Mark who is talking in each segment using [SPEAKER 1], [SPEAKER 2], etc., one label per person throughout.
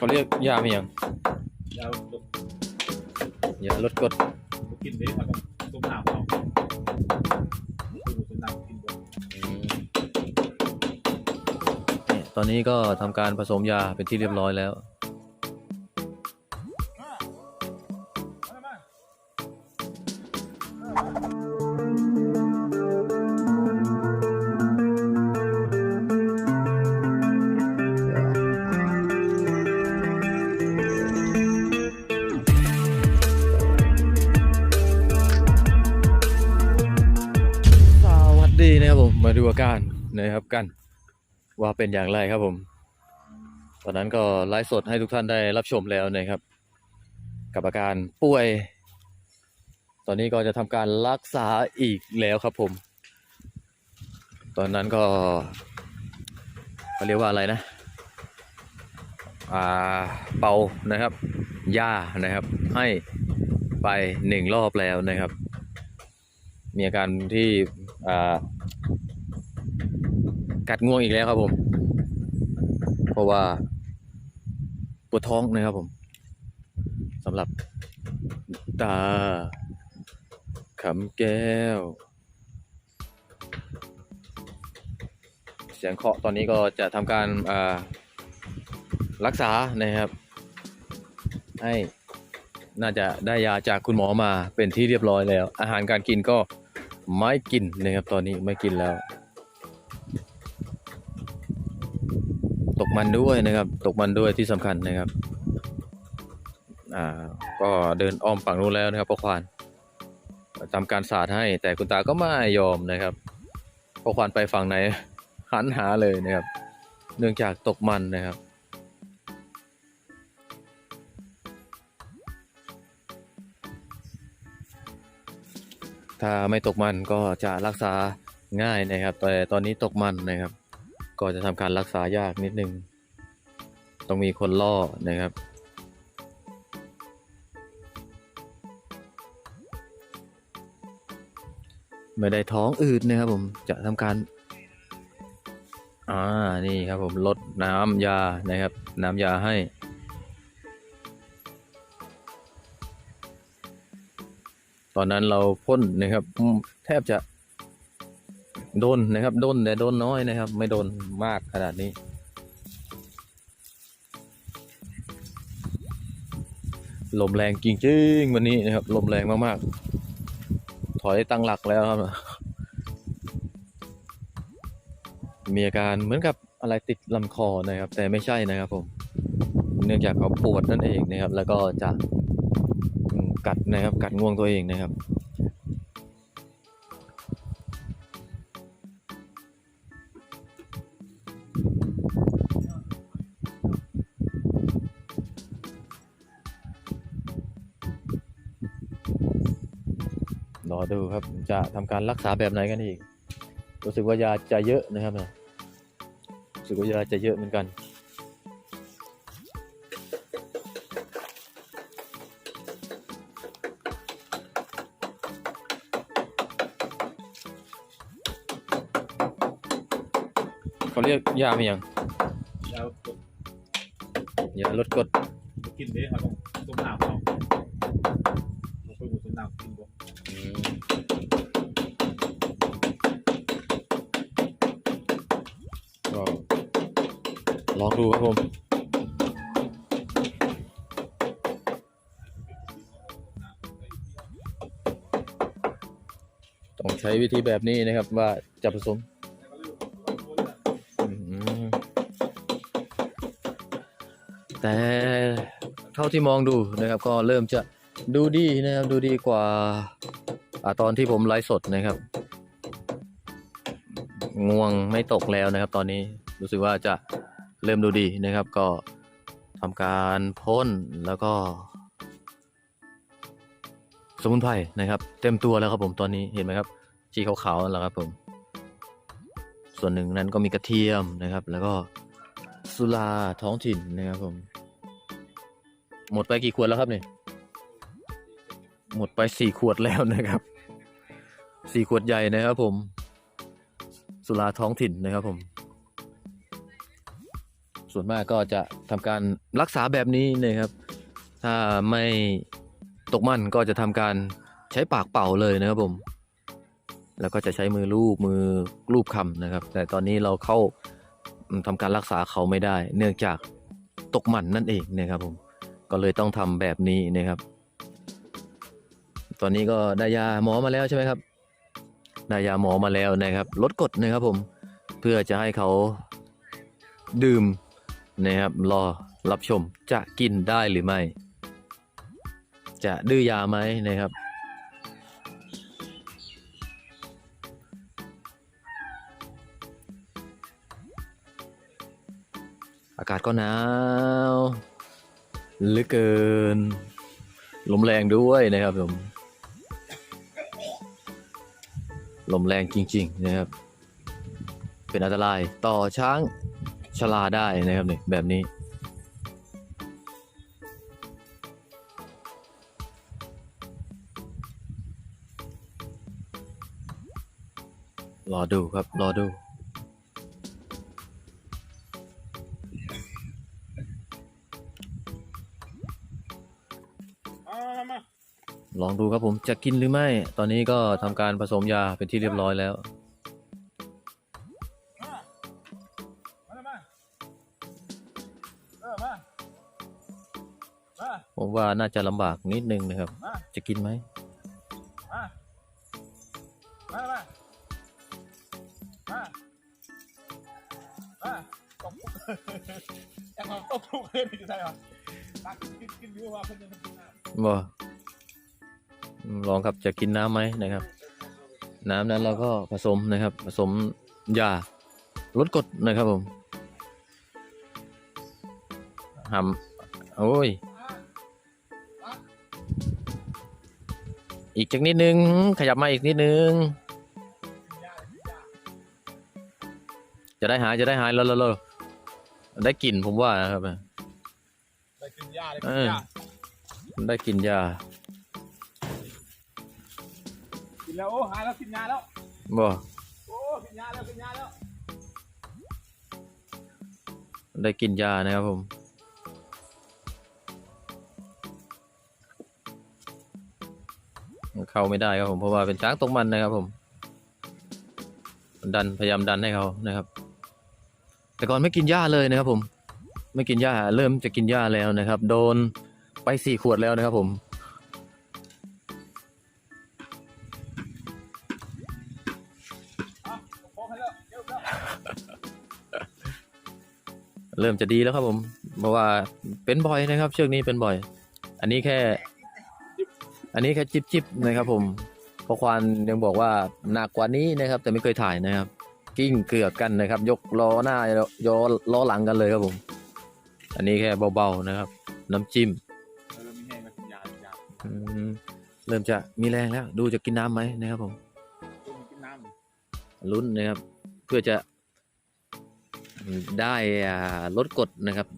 [SPEAKER 1] เขาเรียกยาเมียง
[SPEAKER 2] ยาวตก
[SPEAKER 1] ยาลดกรด
[SPEAKER 2] กินไปเขาต้องต้มน้ำเอาต้มต้มน้ำกินบ่
[SPEAKER 1] เนี่ยตอนนี้ก็ทำการผสมยาเป็นที่เรียบร้อยแล้วส นะครับผมมาดูอาการนะครับกัน ว่าเป็นอย่างไรครับผม ตอนนั้นก็ไลฟ์สดให้ทุกท่านได้รับชมแล้วนะครับ กับอาการป่วย ตอนนี้ก็จะทำการรักษาอีกแล้วครับผม ตอนนั้นก็เขาเรียกว่าอะไรนะอ่าเป่านะครับยานะครับ ให้ไปหนึ่งรอบแล้วนะครับ มีอาการที่อ่า กัดง่วงอีกแล้วครับผม เพราะว่าปวดท้องนะครับผมสำหรับตาขำแก้ว เสียงเคาะตอนนี้ก็จะทำการรักษานะครับ ให้น่าจะได้ยาจากคุณหมอมาเป็นที่เรียบร้อยแล้ว อาหารการกินก็ไม่กินนะครับตอนนี้ไม่กินแล้ว มันด้วยนะครับ ตกมันด้วยที่สำคัญนะครับ อ่า ก็เดินอ้อมฝั่งนู้นแล้วนะครับพ่อควานทำการสาดให้ แต่คุณตาก็ไม่ยอมนะครับพ่อควานไปฝั่งไหนหันหาเลยนะครับ เนื่องจากตกมันนะครับถ้าไม่ตกมันก็จะรักษาง่ายนะครับ แต่ตอนนี้ตกมันนะครับ ก็จะทำการรักษายากนิดนึง ต้องมีคนล่อนะครับไม่ได้ท้องอืดนะครับผมจะทำการอ่านี่ครับผมลดน้ำยานะครับ น้ำยาให้ตอนนั้นเราพ่นนะครับ แทบจะโดนนะครับโดนแต่โดนน้อยนะครับ ไม่โดนมากขนาดนี้ ลมแรงจริงๆวันนี้นะครับ ลมแรงมากๆ ถอยตั้งหลักแล้วครับ มีอาการเหมือนกับอะไรติดลำคอนะครับ แต่ไม่ใช่นะครับผม เนื่องจากเขาปวดนั่นเองนะครับ แล้วก็จะกัดนะครับ กัดง่วงตัวเองนะครับ ดูครับ จะทำการรักษาแบบไหนกันอีก รู้สึกว่ายาจะเยอะนะครับนะรู้สึกว่ายาจะเยอะเหมือนกันเขาเรียกยาเมียง
[SPEAKER 2] ยาวตก
[SPEAKER 1] ยาลดกรด
[SPEAKER 2] กินไปเขา
[SPEAKER 1] ลองดูครับผมต้องใช้วิธีแบบนี้นะครับว่าจะผสมแต่เท่าที่มองดูนะครับ ก็เริ่มจะดูดีนะครับดูดีกว่าอาตอนที่ผมไลฟ์สดนะครับ ง่วงไม่ตกแล้วนะครับ ตอนนี้รู้สึกว่าจะ เริ่มดูดีนะครับ ก็ทำการพ่นแล้วก็ สมุนไพรนะครับ เต็มตัวแล้วครับผมตอนนี้เห็นไหมครับสีขาวๆนั่นแหละครับผม ส่วนหนึ่งนั้นก็มีกระเทียมนะครับ แล้วก็สุราท้องถิ่นนะครับผม หมดไปกี่ขวดแล้วครับเนี่ยหมดไปสี่ขวดแล้วนะครับสี่ขวดใหญ่นะครับผม สุราท้องถิ่นนะครับผม ส่วนมากก็จะทำการรักษาแบบนี้นะครับ ถ้าไม่ตกมันก็จะทำการใช้ปากเป่าเลยนะครับผม แล้วก็จะใช้มือลูบมือลูบคำนะครับ แต่ตอนนี้เราเข้าอืมทำการรักษาเขาไม่ได้ เนื่องจากตกมันนั่นเองนะครับผม ก็เลยต้องทำแบบนี้นะครับ ตอนนี้ก็ได้ยาหมอมาแล้วใช่ไหมครับได้ยาหมอมาแล้วนะครับ ลดกดนะครับผม เพื่อจะให้เขาดื่ม นะครับรอรับชมจะกินได้หรือไม่ จะดื้อยาไหมนะครับ อากาศก็หนาวเหลือเกินลมแรงด้วยนะครับผมลมแรงจริง ๆ นะครับ เป็นอันตรายต่อช้าง ชลาได้นะครับเนี่ยแบบนี้ รอดูครับ รอดูลองดูครับผมจะกินหรือไม่ ตอนนี้ก็ทำการผสมยาเป็นที่เรียบร้อยแล้ว ผมว่าน่าจะลำบากนิดนึงนะครับ
[SPEAKER 2] มา
[SPEAKER 1] จะกินไหม
[SPEAKER 2] มามามามามาตบยังไงตบถูกเลยไม่ใช่หรอตักกินกินอยู่ว่าเพิ่นยังกินน้ำ
[SPEAKER 1] บ่อืมลองครับจะกินน้ำไหมนะครับ น้ำนั้นเราก็ผสมนะครับ ผสมยาลดกรดนะครับผมหำโอ้ย อีกจักนิดนึง ขยับมาอีกนิดนึง จะได้หายจะได้หายแล้วแล้วแล้วได้กลิ่นผมว่านะครับ
[SPEAKER 2] ได้กินยาได้กินยา
[SPEAKER 1] ได้กลิ่นยา
[SPEAKER 2] กินแล้วโอ้หายแล้วกินยาแล้ว
[SPEAKER 1] บ่
[SPEAKER 2] โอ้กินยาแล้วกินยาแล้ว
[SPEAKER 1] ได้กลิ่นยานะครับผม เข้าไม่ได้ครับผมเพราะว่าเป็นช้างตกมันนะครับผมดันพยายามดันให้เขานะครับ แต่ก่อนไม่กินหญ้าเลยนะครับ ผม ไม่กินหญ้าเริ่มจะกินหญ้าแล้วนะครับ โดนไปสี่ขวดแล้วนะครับ ผม
[SPEAKER 2] เริ่
[SPEAKER 1] มจะดีแล้วครับผม เพราะว่าเป็นบ่อยนะครับ เชือกนี้เป็นบ่อย อันนี้แค่ อันนี้แค่จิบจิบๆนะครับผมเพราะควานยังบอกว่าหนักกว่านี้นะครับ แต่ไม่เคยถ่ายนะครับ กิ้งเกือกกันนะครับ ยกล้อหน้ายอล้อหลังกันเลยครับผม อันนี้แค่เบาๆนะครับ น้ำจิ้ม
[SPEAKER 2] เออมีแห้งมากินยากินยา
[SPEAKER 1] อืมเริ่มจะมีแรงแล้ว ดูจะกินน้ำไหมนะครับผม
[SPEAKER 2] ต้มกินน้ำ
[SPEAKER 1] ลุ้นนะครับ เพื่อจะได้อ่าลดกรดนะครับ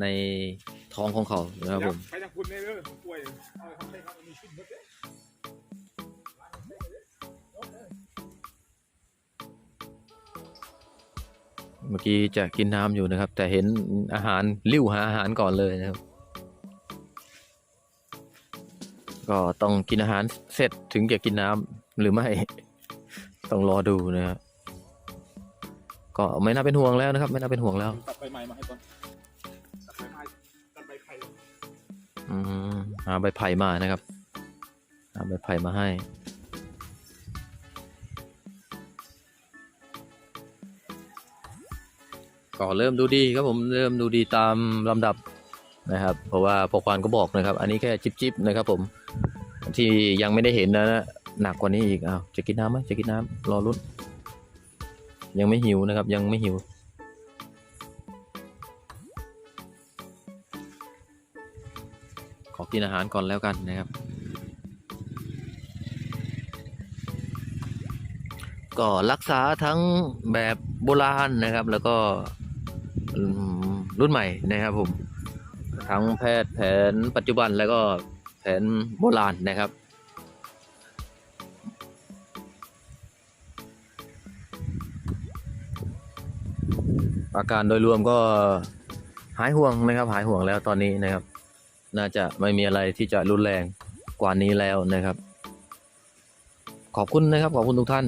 [SPEAKER 1] ในท้องของเขานะครับผม
[SPEAKER 2] ไปทางคุณเนี่ยเด้อป่วย เอาทำให้เขามีขึ้นเบิดเด้อ
[SPEAKER 1] เมื่อกี้จะกินน้ำอยู่นะครับ แต่เห็นอาหารริ้วหาอาหารก่อนเลยนะครับ ก็ต้องกินอาหารเสร็จถึงจะกินน้ำหรือไม่ต้องรอดูนะครับก็ไม่น่าเป็นห่วงแล้วนะครับ ไม่น่าเป็นห่วงแล้ว
[SPEAKER 2] ตัดใบใหม่มาให้ก่อนตัดใบไม้ตัดใบไผ่
[SPEAKER 1] อืมหาใบไผ่มานะครับ หาใบไผ่มาให้ ก็เริ่มดูดีครับผมเริ่มดูดีตามลำดับนะครับ เพราะว่าพอควานก็บอกนะครับ อันนี้แค่จิบจิบๆนะครับผมที่ยังไม่ได้เห็นนะหนักกว่านี้อีกอ้าวจะกินน้ำไหมจะกินน้ำรอรุ้นยังไม่หิวนะครับ ยังไม่หิวขอกินอาหารก่อนแล้วกันนะครับ ก็รักษาทั้งแบบโบราณนะครับ แล้วก็รุ่นใหม่นะครับผม ทั้งแพทย์แผนปัจจุบันแล้วก็แผนโบราณนะครับอาการโดยรวมก็หายห่วงนะครับ หายห่วงแล้วตอนนี้นะครับ น่าจะไม่มีอะไรที่จะรุนแรงกว่านี้แล้วนะครับ ขอบคุณนะครับ ขอบคุณทุกท่าน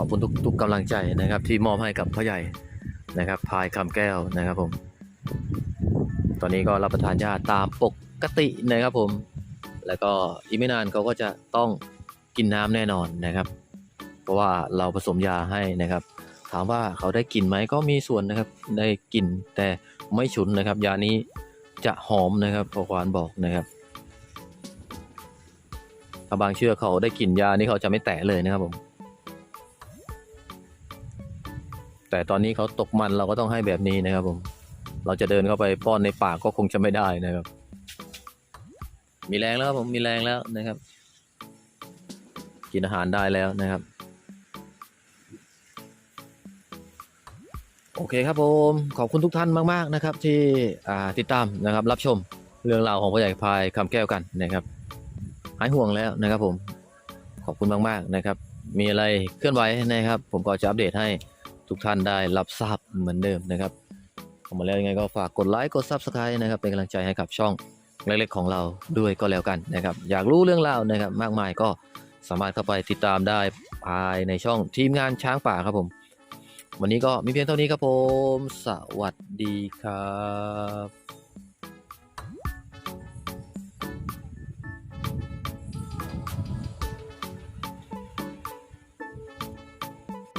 [SPEAKER 1] ขอบคุณทุกทุกกำลังใจนะครับ ที่มอบให้กับพ่อใหญ่นะครับพายคำแก้วนะครับผม ตอนนี้ก็รับประทานยาตามปกตินะครับผม แล้วก็อีกไม่นานเขาก็จะต้องกินน้ำแน่นอนนะครับ เพราะว่าเราผสมยาให้นะครับ ถามว่าเขาได้กลิ่นไหมก็มีส่วนนะครับได้กลิ่นแต่ไม่ฉุนนะครับ ยานี้จะหอมนะครับพอควานบอกนะครับถ้าบางเชื่อเขาได้กลิ่นยานี่เขาจะไม่แตะเลยนะครับผม แต่ตอนนี้เขาตกมันเราก็ต้องให้แบบนี้นะครับผม เราจะเดินเข้าไปป้อนในปากก็คงจะไม่ได้นะครับ มีแรงแล้วผมมีแรงแล้วนะครับ กินอาหารได้แล้วนะครับ โอเคครับผมขอบคุณทุกท่านมาก ๆ นะครับ ที่ติดตามนะครับ รับชมเรื่องราวของพ่อใหญ่พายคำแก้วกันนะครับหายห่วงแล้วนะครับผมขอบคุณมาก ๆ นะครับ มีอะไรเคลื่อนไหวนะครับ ผมก็จะอัปเดตให้ ทุกท่านได้รับทราบเหมือนเดิมนะครับเข้ามาแล้วยังไงก็ฝากกดไลค์กด Subscribe นะครับเป็นกำลังใจให้กับช่องเล็กๆของเราด้วยก็แล้วกันนะครับ อยากรู้เรื่องราวนะครับ มากมายก็สามารถเข้าไปติดตามได้ภายในช่องทีมงานช้างป่าครับผม วันนี้ก็มีเพียงเท่านี้ครับผม สวัสดีครับ